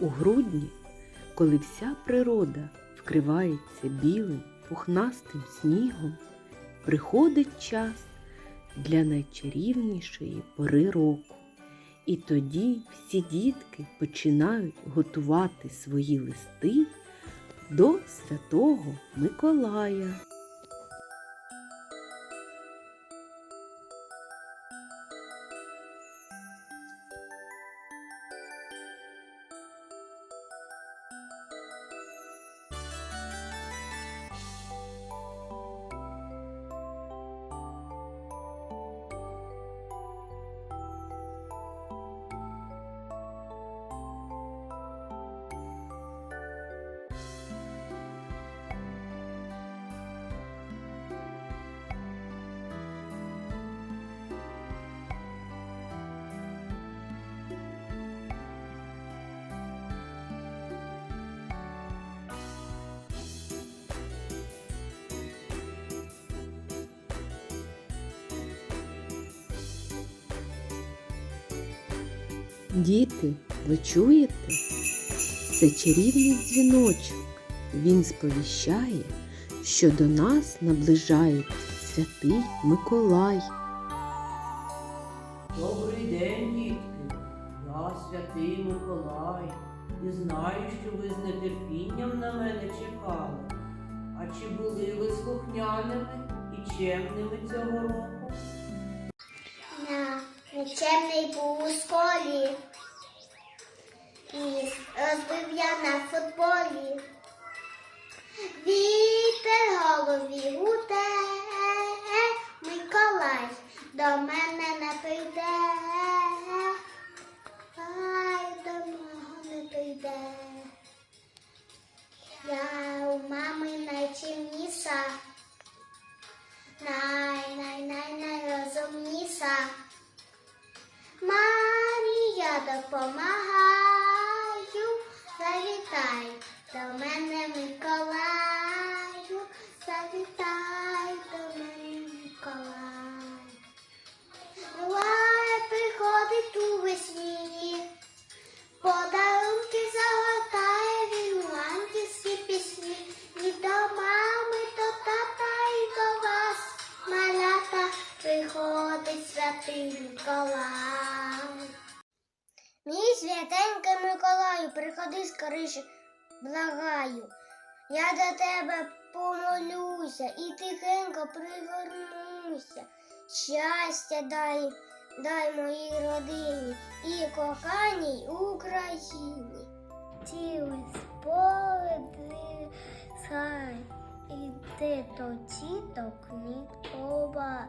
У грудні, коли вся природа вкривається білим пухнастим снігом, приходить час для найчарівнішої пори року. І тоді всі дітки починають готувати свої листи до Святого Миколая. Діти, ви чуєте? Це чарівний дзвіночок. Він сповіщає, що до нас наближається святий Миколай. Добрий день, дітки. Я святий Миколай. І знаю, що ви з нетерпінням на мене чекали. А чи були ви слухняними і чемними цього року? На був у школі. І розбив я на футболі. Вітер голові гуде, Миколай до мене Миколай. Мій святенький Миколаю, приходи скоріше, благаю. Я до тебе помолюся і тихенько пригорнуся. Щастя дай, дай моїй родині і коханій Україні. Тіли сполети хай, іде до тіток Ніколай.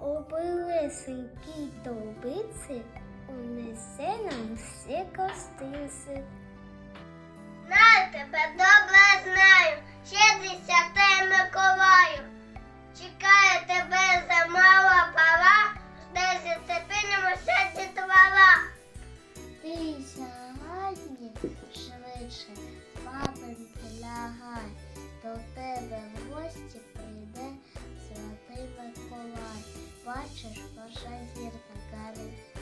Обилесенький довбиці унесе нам всі костинці. На тебе добре знаю, ще святий Миколаю. Бачиш, ваша зірка горить,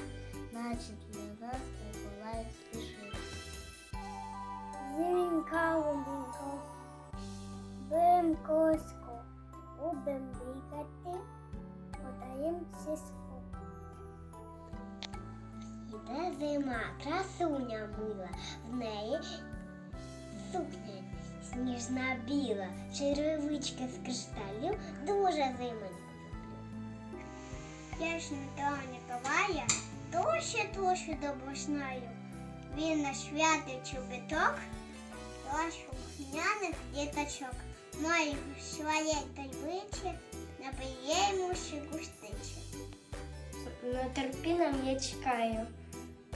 значить для нас Миколай спішить. Зінька лунько, бим косько, любим бігати, подаєм сіску. Іде зима, красуня мила, в неї сукня сніжна біла, черевички з кришталю, дуже люблю. Я ж не того Ніколая, душі душу добушнаю. Він наш святий чобіток, ваш слухняних діточок. Має своє тайбичі, напиє йому ще густичі. Нетерпінням я чекаю.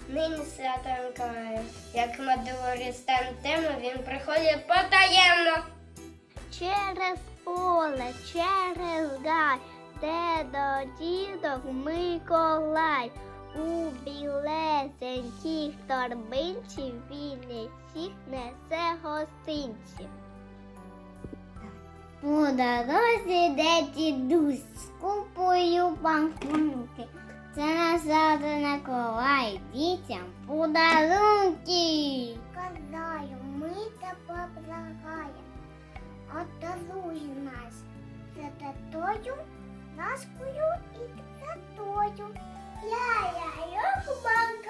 Нині свято Миколаю. Як на дворі тему, він приходить потаємно. Через поле, через дідок Миколай. У білесеньких торбинці він всіх несе гостинці. По дорозі, де дідусь з купою банкунки. Це назад Миколай дітям подарунки. Казаю, ми тебе благаємо. Отдаруй нас святотою, ласкою і красотою. Я яйок багато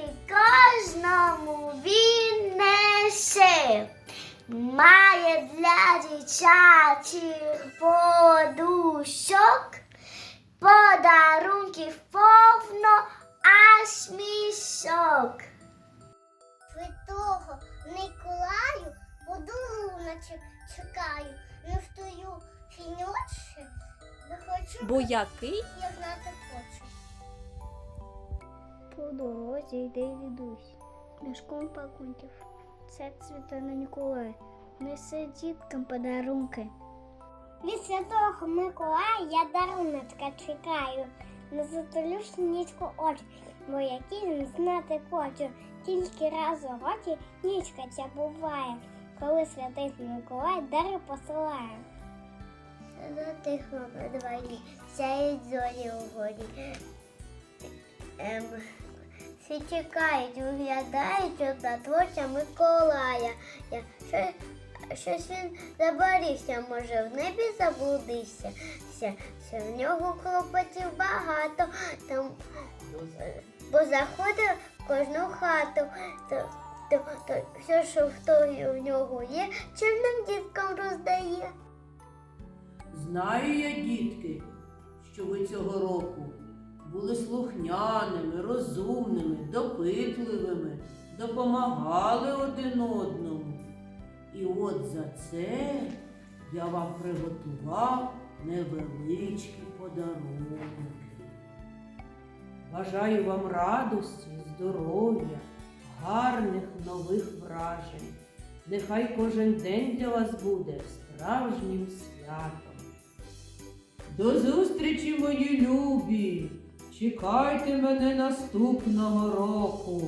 Подарунки кожному він несе. Має для дитячих подушок. Подарунків повно аж мішок. Святого Миколаю подаруночок чекаю. Не встаю фіньочі, не хочу Бо який я знати хочу. По дорозі йде дідусь, мішком пакунків. Це цвітана Ніколай. Несе діткам подарунки. Від святого Миколая я даруночка чекаю. Не затулю нічку очі, бо які не знати хочу. Тільки раз у році нічка ця буває, коли святий Миколай дари посилає. На тихо на дворі, сяють зорі у горі. Ем, всі чекають, виглядають одна творця Миколая. Я, щось він забарився, може, в небі заблудився. Ся, що в нього клопотів багато, там, бо заходив в кожну хату. То, то, то все, що хто в нього є, чим нам діткам роздає. Знаю я, дітки, що ви цього року були слухняними, розумними, допитливими, допомагали один одному. І от за це я вам приготував невеличкі подарунки. Бажаю вам радості, здоров'я, гарних нових вражень. Нехай кожен день для вас буде справжнім святом. До зустрічі, мої любі! Чекайте мене наступного року.